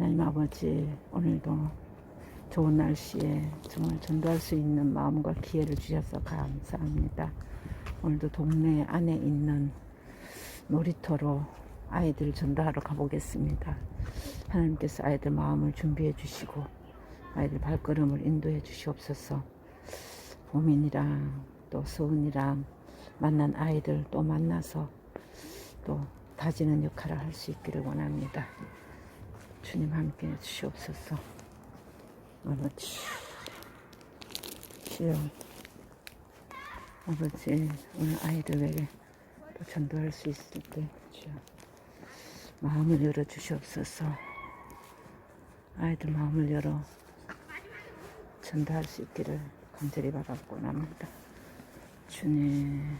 하나님 아버지 오늘도 좋은 날씨에 정말 전도할 수 있는 마음과 기회를 주셔서 감사합니다. 오늘도 동네 안에 있는 놀이터로 아이들 전도하러 가보겠습니다. 하나님께서 아이들 마음을 준비해 주시고 아이들 발걸음을 인도해 주시옵소서. 보민이랑 또 서은이랑 만난 아이들 또 만나서 또 다지는 역할을 할 수 있기를 원합니다. 주님 함께 해 주시옵소서. 아버지, 주여, 아버지, 오늘 아이들에게 또 전도할 수 있을 때, 주여, 마음을 열어 주시옵소서. 아이들 마음을 열어 전도할 수 있기를 간절히 바라고 합니다. 주님,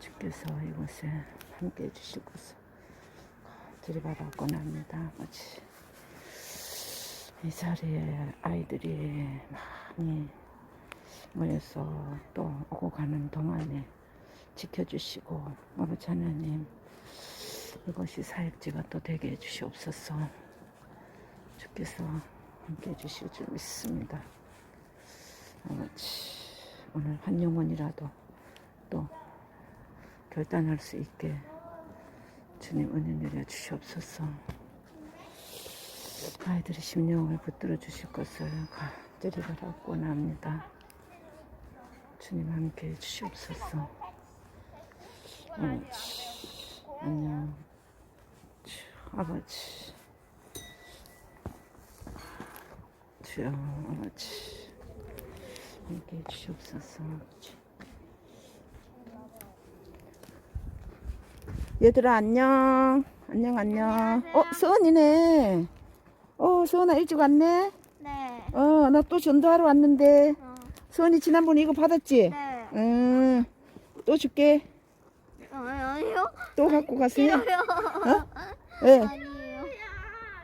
주께서 이곳에 함께 해주실 것을 바라고 합니다. 아버지. 이 자리에 아이들이 많이 모여서 또 오고 가는 동안에 지켜주시고 아버지 하나님 이것이 사역지가 또 되게 해주시옵소서 주께서 함께 해주실 줄 믿습니다 아버지 오늘 한 영혼이라도 또 결단할 수 있게 주님 은혜 내려 주시옵소서 아이들의 심령을 붙들어 주실 것을 간절히 바라고 합니다. 주님 함께 해 주시옵소서. 아버지, 안녕. 주, 아버지. 주여, 아버지. 함께 해 주시옵소서. 아버지. 얘들아, 안녕. 안녕, 안녕. 어, 수원이네. 어, 수원아 일찍 왔네? 네. 어, 나 또 전도하러 왔는데. 어, 수원이 지난번에 이거 받았지? 네. 응. 또 줄게. 어, 아니요. 또 갖고 가세요. 싫어요. 어? 왜? 아니에요.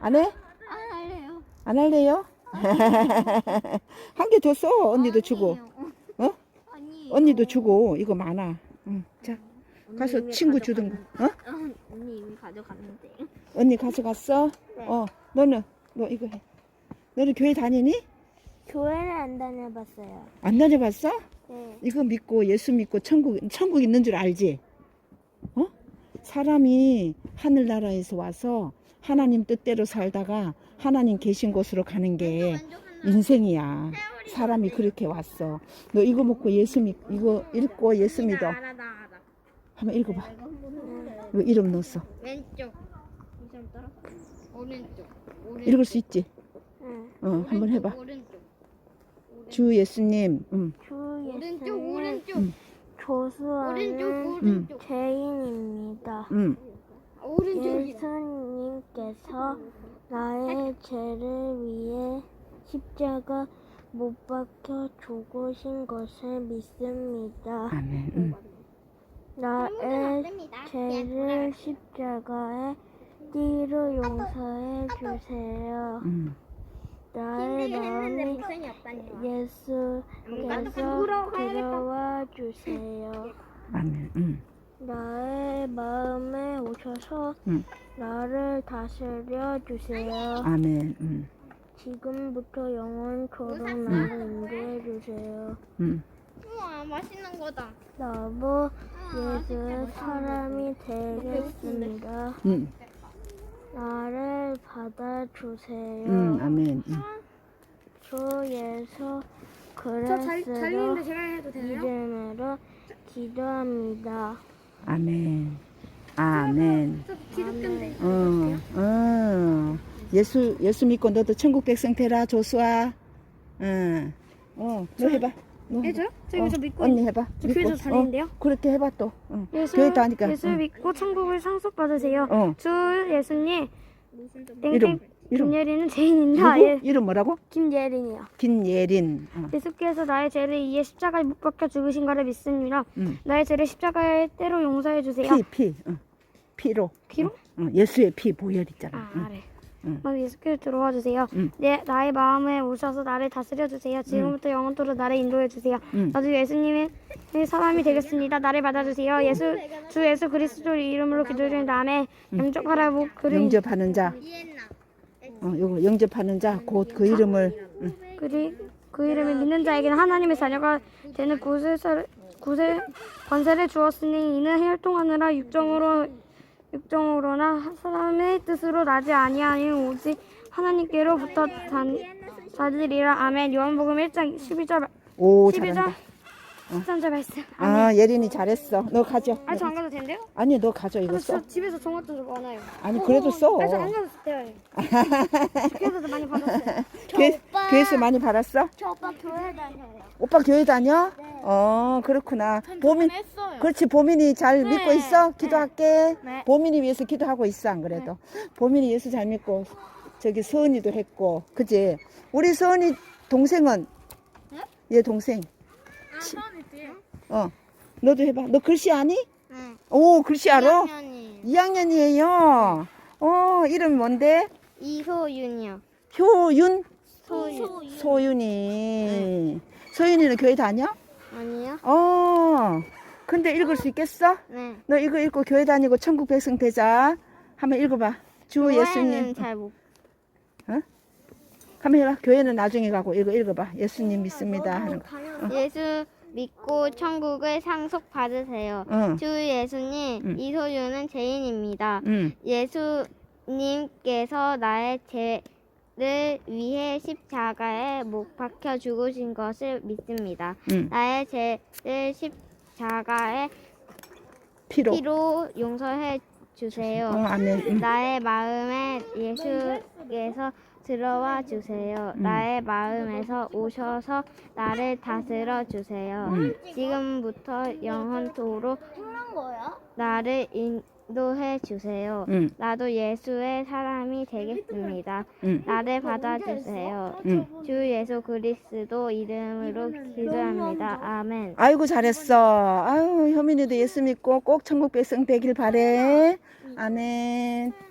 안 해? 안 할래요. 안 할래요? 한개 줬어. 언니도 주고. 아니에요. 어? 아니에요. 언니도 주고. 이거 많아. 응. 자, 언니 가서 이미 친구 주든가. 어? 가져갔는데. 어, 언니 이미 가져갔는데. 언니 가져갔어? 네. 어. 너는? 너 이거 해. 너는 교회 다니니? 교회는 안 다녀봤어요. 안 다녀봤어? 네. 이거 믿고 예수 믿고 천국 천국 있는 줄 알지? 어? 사람이 하늘나라에서 와서 하나님 뜻대로 살다가 하나님 계신 곳으로 가는 게 인생이야. 사람이 그렇게 왔어. 너 이거 먹고 예수 믿 이거 읽고 예수 믿어. 알아 나 알아. 한번 읽어봐. 이거 이름 넣었어. 왼쪽. 오른쪽. 오른쪽. 읽을 수 있지? 응. 어, 한번 해봐. 오른쪽. 주 예수님. 음. 주 오른쪽 오른쪽. 음. 조수아는 오른쪽. 죄인입니다. 음. 예수님께서 나의 죄를 위해 십자가 못 박혀 죽으신 것을 믿습니다. 아멘. 음. 나의 죄를 십자가에 띠로 용서해 주세요. 음. 나의 마음이 예수께서 들어와 주세요. 아멘. 음. 나의 마음에 오셔서 음. 나를 다스려 주세요. 아멘. 음. 지금부터 영원토록 나를 인도해 주세요. 음. 우와 맛있는 거다. 나무 예수의 사람이 되겠습니다. 음. 나를 받아주세요. 음. 아멘. 음. 주 예수 그리스도? 이름으로 기도합니다. 아멘. 아멘. 저 기독교인데. 어, 어. 예수, 예수 믿고 너도 천국 백성 되라, 조수아. 어, 어, 너 해봐. 해줘요? 저저 믿고 언니 해봐. 저 믿고. 다니는데요? 어, 그렇게 해봐 또. 어. 예수, 교회 다니까. 예수 응. 믿고 천국을 상속받으세요. 어. 주 예수님 이름, 땡땡 이름. 김예린은 죄인입니다. 누구? 예, 이름 뭐라고? 김예린이요. 김예린. 어. 예수께서 나의 죄를 이해 십자가에 못 박혀 죽으신 것을 믿습니다. 음. 나의 죄를 십자가에 때로 용서해 주세요. 피, 피. 어. 피로. 피로? 어, 어, 예수의 피 보혈 있잖아. 아, 응. 네. 응. 어, 예수께서 들어와 주세요. 응. 내 나의 마음에 오셔서 나를 다스려 주세요. 지금부터 영원토록 나를 인도해 주세요. 응. 나도 예수님의 사람이 되겠습니다. 나를 받아주세요. 예수 주 예수 그리스도 이름으로 기도드립니다. 아멘. 영접하라고 그를 영접하는 자. 네. 어, 요거 영접하는 자, 곧 그 이름을. 응. 그리 그 이름을 믿는 자에게는 하나님의 자녀가 되는 구세를 구세 권세를 주었으니 이는 혈통하느라 육정으로 육정으로나 사람의 뜻으로 나지 아니하니 오직 하나님께로부터 단 자들이라 아멘 요한복음 1장 12절 오, 12절 잘한다. 13절 말씀 아, 예린이 잘했어. 너 가져. 아 저 안 가도 된대요? 아니, 너 가져. 이거 저, 써. 저 집에서 종합도 좀 많아요 아니, 그래도 써. 아 저 안 가도 돼요 그래서 많이 받았어요 교회, 교회에서 많이 받았어? 저 오빠 교회 다녀요. 오빠 교회 다녀? 어, 그렇구나. 보민, 그렇지. 보민이 잘 믿고 있어? 기도할게. 네. 보민이 위해서 기도하고 있어, 안 그래도. 보민이 예수 잘 믿고, 저기 서은이도 했고, 그지? 우리 서은이 동생은? 얘 동생. 치- 어, 너도 해봐. 너 글씨 아니? 네. 오, 글씨 알아? 2학년이 2학년이에요. 어, 이름 뭔데? 이소윤이요. 효윤? 소윤. 소윤이. 소윤이는 교회 다녀? 아니요? 어. 근데 읽을 수 있겠어? 네. 너 이거 읽고 교회 다니고 천국 백성 되자. 한번 읽어봐. 주 예수님. 잘 못. 한번 해봐. 교회는 나중에 가고 이거 읽어봐. 예수님 믿습니다. 하는 거. 예수 믿고 천국을 상속 받으세요. 어. 주 예수님, 음. 이소윤은 죄인입니다. 응. 예수님께서 나의 죄를 위해 십자가에 못 박혀 죽으신 것을 믿습니다. 응. 나의 죄를 십자가에 피로. 피로 용서해 주세요. 어, 아멘. 응. 나의 마음에 예수께서 들어와 주세요. 음. 나의 마음에서 오셔서 나를 다스려 주세요. 음. 지금부터 영원토록 나를 인도해 주세요. 응. 나도 예수의 사람이 되겠습니다. 응. 나를 받아주세요. 응. 주 예수 그리스도 이름으로 기도합니다. 아멘. 아이고 잘했어. 아유 효민이도 예수 믿고 꼭 천국 백성 되길 바래. 아멘.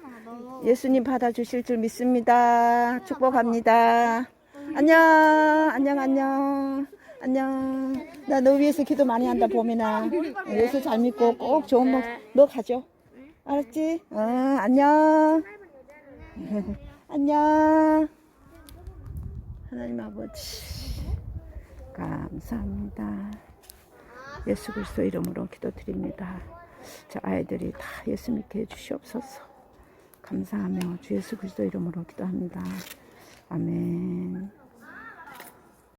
예수님 받아주실 줄 믿습니다. 축복합니다. 안녕, 안녕, 안녕, 안녕. 나 너 위해서 기도 많이 한다, 보민아. 예수 잘 믿고 꼭 좋은 목, 너 가져. 알았지? 어, 안녕. 안녕. 하나님 아버지, 감사합니다. 예수 그리스도 이름으로 기도드립니다. 저 아이들이 다 예수 믿게 해주시옵소서. 감사하며 주 예수 그리스도 이름으로 기도합니다. 아멘.